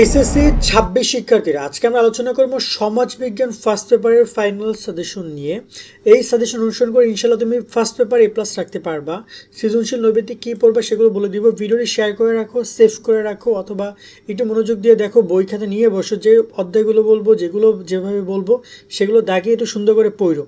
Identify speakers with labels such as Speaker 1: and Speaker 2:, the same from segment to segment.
Speaker 1: SSC ছাব্বিশ শিক্ষার্থীরা, আজকে আমরা আলোচনা করব সমাজ বিজ্ঞান ফার্স্ট পেপারের ফাইনাল সাজেশন নিয়ে। এই সাজেশন অনুসরণ করে ইনশাল্লাহ তুমি ফার্স্ট পেপার এ প্লাস রাখতে পারবা। সৃজনশীল নৈবেদিক কী পড়বা সেগুলো বলে দিব। ভিডিওটি শেয়ার করে রাখো সেভ করে রাখো, অথবা একটু মনোযোগ দিয়ে দেখো, বই খাতা নিয়ে বসো, যে অধ্যায়গুলো বলব, যেগুলো যেভাবে বলব, সেগুলো দাগিয়ে একটু সুন্দর করে পড়ো।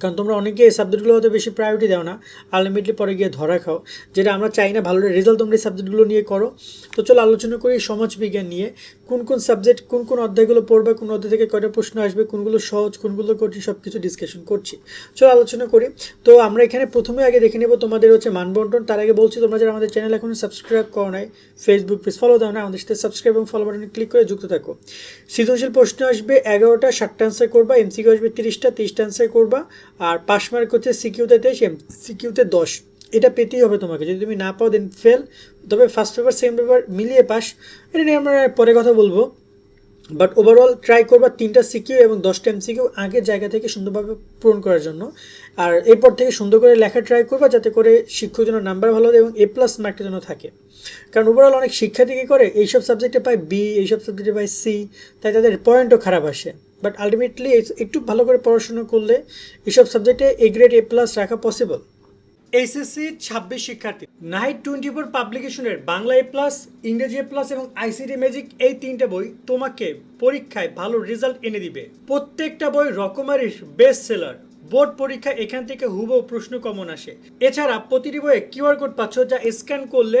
Speaker 1: কারণ তোমরা অনেকে এই সাবজেক্টগুলো হয়তো বেশি প্রায়োরিটি দাও না। আলটিমেটলি পরে গিয়ে ধরা খাও। যেটা আমরা চাই না, ভালো রেজাল্ট তোমরা এই সাবজেক্টগুলো নিয়ে করো। তো চলো আলোচনা করি সমাজবিজ্ঞান নিয়ে। কোন কোন সাবজেক্ট কোন কোন অধ্যায়গুলো পড়বে, কোন অধ্যায় থেকে কয়টা প্রশ্ন আসবে, কোনগুলো সহজ, কোনগুলো কঠিন সব কিছু ডিসকাশন করছি। চলো আলোচনা করি। তো আমরা এখানে প্রথমে আগে দেখে নেব তোমাদের হচ্ছে মানবন্টন তার আগে বলছি তোমরা যারা আমাদের চ্যানেল এখন সাবস্ক্রাইব করো নাই ফেসবুক পেজ ফলো দাও না, আমাদের সাথে সাবস্ক্রাইব এবং ফলো বাটনে ক্লিক করে যুক্ত থাকো। সৃজনশীল প্রশ্ন আসবে, এগারোটা, ষাটটা অ্যান্সার করবা এমসিকিউ আসবে তিরিশটা তিরিশটা অ্যান্সার করবা। আর পাস মার্ক হচ্ছে সিকিউতে তেইশ, এম সিকিউতে দশ। এটা পেতেই হবে তোমাকে। যদি তুমি না পাও দেন ফেল তবে ফার্স্ট পেপার সেকেন্ড পেপার মিলিয়ে পাস। এটা নিয়ে আমরা পরে কথা বলব। বাট ওভারঅল ট্রাই করবা তিনটা সিকিউ এবং দশটা এমসিকিউ আগের জায়গা থেকে সুন্দরভাবে পূরণ করার জন্য। আর এরপর থেকে সুন্দর করে লেখা ট্রাই করবা যাতে করে শিক্ষক যেন নাম্বার ভালো এবং এ প্লাস মার্কটা যেন থাকে। কারণ ওভারঅল অনেক শিক্ষার্থী কী করে? এইসব সাবজেক্টে পায় বি এইসব সাবজেক্টে পায় সি তাই তাদের পয়েন্টও খারাপ আসে। বাট আলটিমেটলি একটু ভালো করে পড়াশোনা করলে এইসব সাবজেক্টে এ গ্রেড এ প্লাস রাখা পসিবল এইচএসসি ছাব্বিশ শিক্ষার্থী। নাইট টোয়েন্টি ফোর পাবলিকেশনের বাংলা এ প্লাস ইংরেজি এ প্লাস এবং আইসিটি ম্যাজিক এই তিনটে বই তোমাকে পরীক্ষায় ভালো রেজাল্ট এনে দিবে। প্রত্যেকটা বই রকমারির বেস্ট সেলার বোর্ড পরীক্ষা এখান থেকে হুবহু প্রশ্ন কমন আসে। এছাড়া প্রতিটি বইয়ে কিউআর কোড পাচ্ছ যা স্ক্যান করলে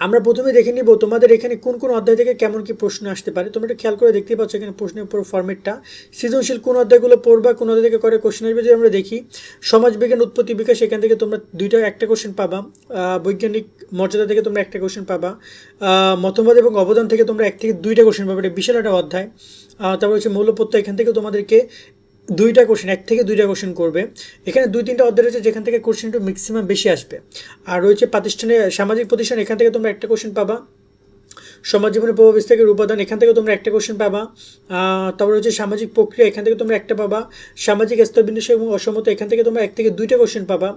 Speaker 1: আমরা প্রথমে দেখে নিব তোমাদের এখানে কোন কোন অধ্যায় থেকে কেমন কি প্রশ্ন আসতে পারে। তোমরা একটু খেয়াল করে দেখতে পাচ্ছ এখানে প্রশ্নের পুরো ফর্মেটটা সৃজনশীল কোন অধ্যায়গুলো পড়বা, কোন অধ্যায় থেকে করে কোশ্চেন আসবে, যদি আমরা দেখি সমাজবিজ্ঞান উৎপত্তি বিকাশ, এখান থেকে তোমরা দুইটা একটা কোশ্চেন পাবা। বৈজ্ঞানিক মর্যাদা থেকে তোমরা একটা কোশ্চেন পাবা। মতবাদ এবং অবদান থেকে তোমরা এক থেকে দুইটা কোশ্চেন পাবে। এটা বিশাল একটা অধ্যায়। তারপর হচ্ছে মৌলপত্য এখান থেকে তোমাদেরকে দুইটা কোশ্চেন এক থেকে দুইটা কোশ্চেন করবে। এখানে দুই, তিনটা অধ্যায় রয়েছে যেখান থেকে কোশ্চেন একটু ম্যাক্সিমাম বেশি আসবে। আর রয়েছে প্রাতিষ্ঠানে সামাজিক প্রতিষ্ঠান, এখান থেকে তোমরা একটা কোশ্চেন পাবা। সমাজ জীবনের প্রভাব বিস্তারের উপাদান এখান থেকে তোমরা একটা কোশ্চেন পাবা। তারপর হচ্ছে সামাজিক প্রক্রিয়া, এখান থেকে তোমরা একটা পাবা। সামাজিক স্তর স্তরবিন্যাস এবং অসমতা এখান থেকে তোমরা এক থেকে দুইটা কোশ্চেন পাবা।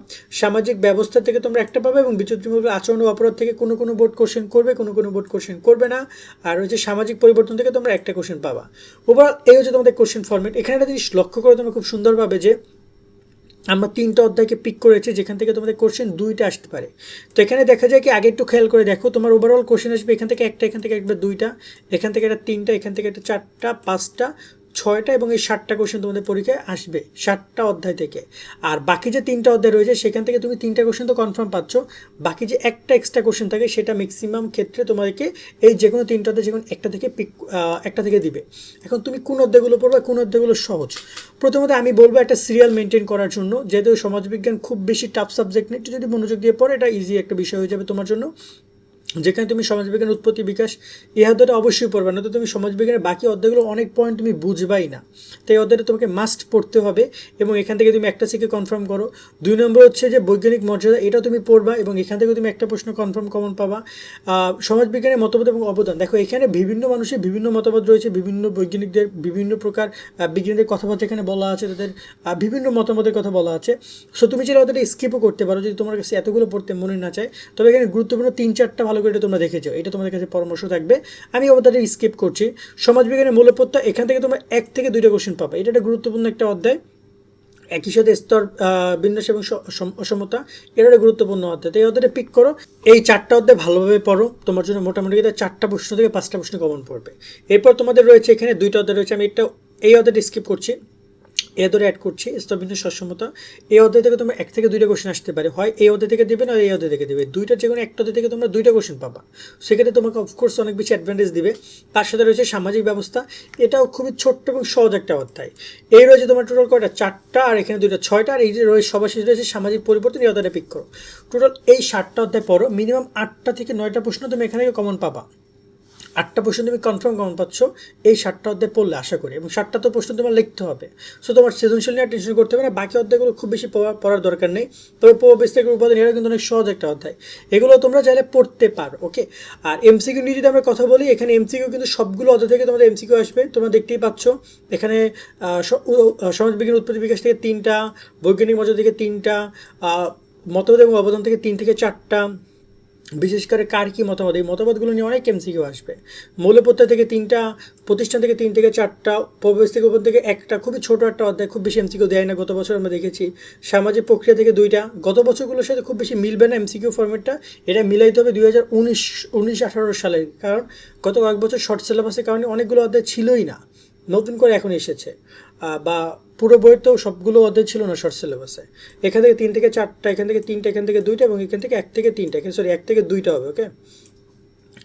Speaker 1: সামাজিক ব্যবস্থা থেকে তোমরা একটা পাবা এবং বিচুদ্রিমূলক আচরণ ও অপরাধ থেকে কোনো কোনো বোর্ড কোশ্চেন করবে, কোনো কোনো বোর্ড কোশ্চেন করবে না। আর হচ্ছে সামাজিক পরিবর্তন থেকে তোমরা একটা কোশ্চেন পাবা। ওভারঅল এই হচ্ছে তোমাদের কোশ্চেন ফর্মেট এখানে একটা জিনিস লক্ষ্য করে তোমরা খুব সুন্দরভাবে যে আমরা তিনটা অধ্যায়কে পিক করেছি, যেখান থেকে তোমাদের কোশ্চেন দুইটা আসতে পারে। তো এখানে দেখা যায় কি, আগে একটু খেয়াল করে দেখো, তোমার ওভারঅল কোশ্চেন আসবে, এখান থেকে একটা, এখান থেকে একটা দুইটা, এখান থেকে একটা তিনটা, এখান থেকে একটা চারটা, পাঁচটা ছয়টা এবং এই ষাটটা কোশ্চেন তোমাদের পরীক্ষায় আসবে ষাটটা অধ্যায় থেকে। আর বাকি যে তিনটা অধ্যায় রয়েছে, সেখান থেকে তুমি তিনটা কোশ্চেন তো কনফার্ম পাচ্ছ। বাকি যে একটা এক্সট্রা কোশ্চেন থাকে, সেটা ম্যাক্সিমাম ক্ষেত্রে তোমাদেরকে এই যে কোনো তিনটা অধ্যায় যে কোনো একটা থেকে পিক একটা থেকে দিবে। এখন তুমি কোন অধ্যায়গুলো পড়বে, কোন অধ্যায়গুলো সহজ? প্রথমত আমি বলব একটা সিরিয়াল মেনটেন করার জন্য। যেহেতু সমাজবিজ্ঞান খুব বেশি টাফ সাবজেক্ট নেই যদি মনোযোগ দিয়ে পড়ে, এটা ইজি একটা বিষয় হয়ে যাবে তোমার জন্য। যেখানে তুমি সমাজবিজ্ঞান উৎপত্তি বিকাশ এই অধ্যায়টা অবশ্যই পড়বে না তো তুমি সমাজবিজ্ঞানের বাকি অধ্যায়গুলো অনেক পয়েন্ট তুমি বুঝবাই না। তাই অধ্যায়টা তোমাকে মাস্ট পড়তে হবে এবং এখান থেকে তুমি একটা থেকে কনফার্ম করো। দুই নম্বর হচ্ছে যে বৈজ্ঞানিক মর্যাদা, এটা তুমি পড়বা এবং এখান থেকে তুমি একটা প্রশ্ন কনফার্ম কমন পাবা। সমাজবিজ্ঞানের মতবাদ এবং অবদান। দেখো, এখানে বিভিন্ন মানুষের বিভিন্ন মতবাদ রয়েছে, বিভিন্ন বৈজ্ঞানিকদের বিভিন্ন প্রকার বিজ্ঞানীদের কথাবার্তা এখানে বলা আছে, তাদের বিভিন্ন মতামতের কথা বলা আছে। সো তুমি চাইলে অতটা স্কিপও করতে পারো যদি তোমার কাছে এতগুলো পড়তে মনে না চায়। তবে এখানে গুরুত্বপূর্ণ তিন চারটা ভালো করে এটা তোমরা দেখেছ, এটা তোমাদের কাছে পরামর্শ থাকবে। আমি অবদানটা স্কিপ করছি। সমাজবিজ্ঞানের মূল্যপত্য এখান থেকে তোমরা এক থেকে দুইটা কোশ্চেন পাবে। এটা একটা গুরুত্বপূর্ণ একটা অধ্যায়। একই সাথে স্তর বিন্যাস এবং অসমতা এটা একটা গুরুত্বপূর্ণ অধ্যায়। এই অধ্যায়টা পিক করো। এই চারটা অধ্যায় ভালোভাবে পড়ো। তোমার জন্য মোটামুটি এটা চারটা প্রশ্ন থেকে পাঁচটা প্রশ্ন কমন পড়বে। এরপর তোমাদের রয়েছে এখানে দুইটা অধ্যায় রয়েছে। আমি একটা এই অধ্যায়টা স্কিপ করছি। এ ধরে অ্যাড করছি স্তরবিন্দু সক্ষমতা এই অধ্যায় থেকে তোমরা এক থেকে দুইটা কোশ্চেন আসতে পারে। হয় এই অধ্যায় থেকে দেবে না এই অধ্যায় থেকে দেবে। দুইটা যে কোনো একটা অধ্যায় থেকে তোমরা দুইটা কোশ্চেন পাবা। সেক্ষেত্রে তোমাকে অফকোর্স অনেক বেশি অ্যাডভান্টেজ দিবে। তার সাথে রয়েছে সামাজিক ব্যবস্থা। এটাও খুবই ছোট্ট এবং সহজ একটা অধ্যায়। এই রয়েছে তোমার টোটাল কয়টা? চারটা আর এখানে দুইটা। ছয়টা আর এই যে রয়েছে, সবার শেষে রয়েছে সামাজিক পরিবর্তন, এই অধ্যায়টা পিক করো। টোটাল এই সাতটা অধ্যায় পড়ো। মিনিমাম আটটা থেকে নয়টা প্রশ্ন তুমি এখানে কমন পাবা। আটটা প্রশ্ন তুমি কনফার্ম কমন পাচ্ছ? এই সাতটা অধ্যায় পড়লে আশা করি। এবং সাতটা তো প্রশ্ন তোমার লিখতে হবে। সো তোমার সৃজনশীল নিয়ে টেনশন করতে হবে না। বাকি অধ্যায়গুলো খুব বেশি পড়ার দরকার নেই। তবে প্রবেশিকের উপাদান এরা কিন্তু অনেক সহজ একটা অধ্যায়। এগুলো তোমরা চাইলে পড়তে পারো ওকে আর এমসিকিউ নিয়ে যদি আমরা কথা বলি এখানে এমসিকিউ কিন্তু সবগুলো অধ্যায় থেকে তোমাদের এমসিকিউ আসবে। তোমরা দেখতেই পাচ্ছ এখানে সমাজবিজ্ঞান উৎপত্তি বিকাশ থেকে তিনটা বৈজ্ঞানিক মজা থেকে তিনটা আহ, মতবাদ এবং অবদান থেকে তিন থেকে চারটা বিশেষ করে কার কী মতামত? এই মতামতগুলো নিয়ে অনেক এমসিকিউ আসবে। মৌলপত্তা থেকে তিনটা, প্রতিষ্ঠান থেকে তিন থেকে চারটা, প্রবেশ থেকে উপর থেকে একটা, খুবই ছোটো একটা অধ্যায়, খুব বেশি এমসিকিউ দেয় না, গত বছর আমরা দেখেছি। সামাজিক প্রক্রিয়া থেকে দুইটা, গত বছরগুলোর সাথে খুব বেশি মিলবে না এমসিকিউ ফর্মেটটা এটা মিলাইতে হবে দুই হাজার উনিশ উনিশ আঠারো সালের। কারণ গত কয়েক বছর শর্ট সিলেবাসের কারণে অনেকগুলো অধ্যায় ছিলই না। নতুন করে এখন এসেছে। বা পুরো বইয়ের তো সবগুলো অধ্যায় ছিল না শর্ট সিলেবাসে এখান থেকে তিন থেকে চারটা, এখান থেকে তিনটা, এখান থেকে দুইটা এবং এখান থেকে এক থেকে তিনটা সরি এক থেকে দুইটা হবে ওকে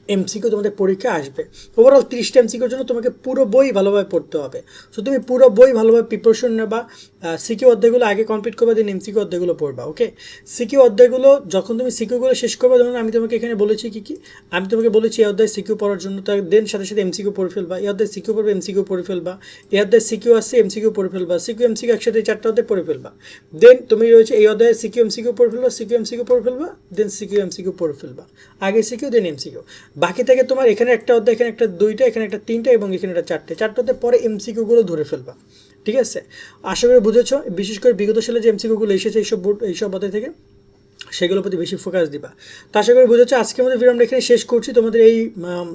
Speaker 1: এমসিকিউ তোমাদের পরীক্ষা আসবে ওভারঅল তিরিশটা এমসিকিউর জন্য তোমাকে পুরো বই ভালোভাবে পড়তে হবে সো তুমি পুরো বই ভালোভাবে প্রিপারেশন নেবা সিকিউ অধ্যায়গুলো আগে কমপ্লিট করবা দেন এমসিকিউ অধ্যায়গুলো পড়বা ওকে সিকিউ অধ্যায়গুলো যখন তুমি সিকিউগুলো শেষ করবা ধরুন আমি তোমাকে এখানে বলেছি কি কি আমি তোমাকে বলেছি এই অধ্যায় সিকিউ পড়ার জন্য তার দেন সাথে সাথে এমসিকিউ পড়ে ফেলবা এই অধ্যায় সিকিউ পড়বে এমসিকিউ পড়ে ফেলবা এই অধ্যায় সিকিউ আসছে এমসিকিউ পড়ে ফেলবা সিকিউ এমসিকিউ একসাথে চারটা অধ্যায় পড়ে ফেলবা দেন তুমি রয়েছে এই অধ্যায়ে সিকিউ এমসিকিউ পড়ে ফেলবা সিকিউ এমসিকিউ পড়ে ফেলবা দেন সিকিউ এমসিকিউ পড়ে ফেলবা আগে সিকিউ দেন এমসিকিউ বাকি থেকে তোমার এখানে একটা অধ্যায়, এখানে একটা দুইটা, এখানে একটা তিনটা এবং এখানে একটা চারটে। চারটে চারটাতে পরে এমসিকিউগুলো ধরে ফেলবা। ঠিক আছে? আশা করি বুঝেছ? বিশেষ করে বিগত সালে যে এমসিকিউগুলো এসেছে এইসব বোর্ড, এইসব অধ্যায় থেকে, সেগুলোর প্রতি বেশি ফোকাস দিবা। তো আশা করি বুঝেছ? আজকে আমাদের ভিডিও আমরা এখানে শেষ করছি। তোমাদের এই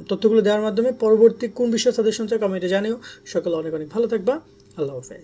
Speaker 1: তথ্যগুলো দেওয়ার মাধ্যমে পরবর্তী কোন বিষয়ে সাজেশন চাই কমেন্টে জানিও। সকলে অনেক অনেক ভালো থাকবা। আল্লাহ হাফেজ।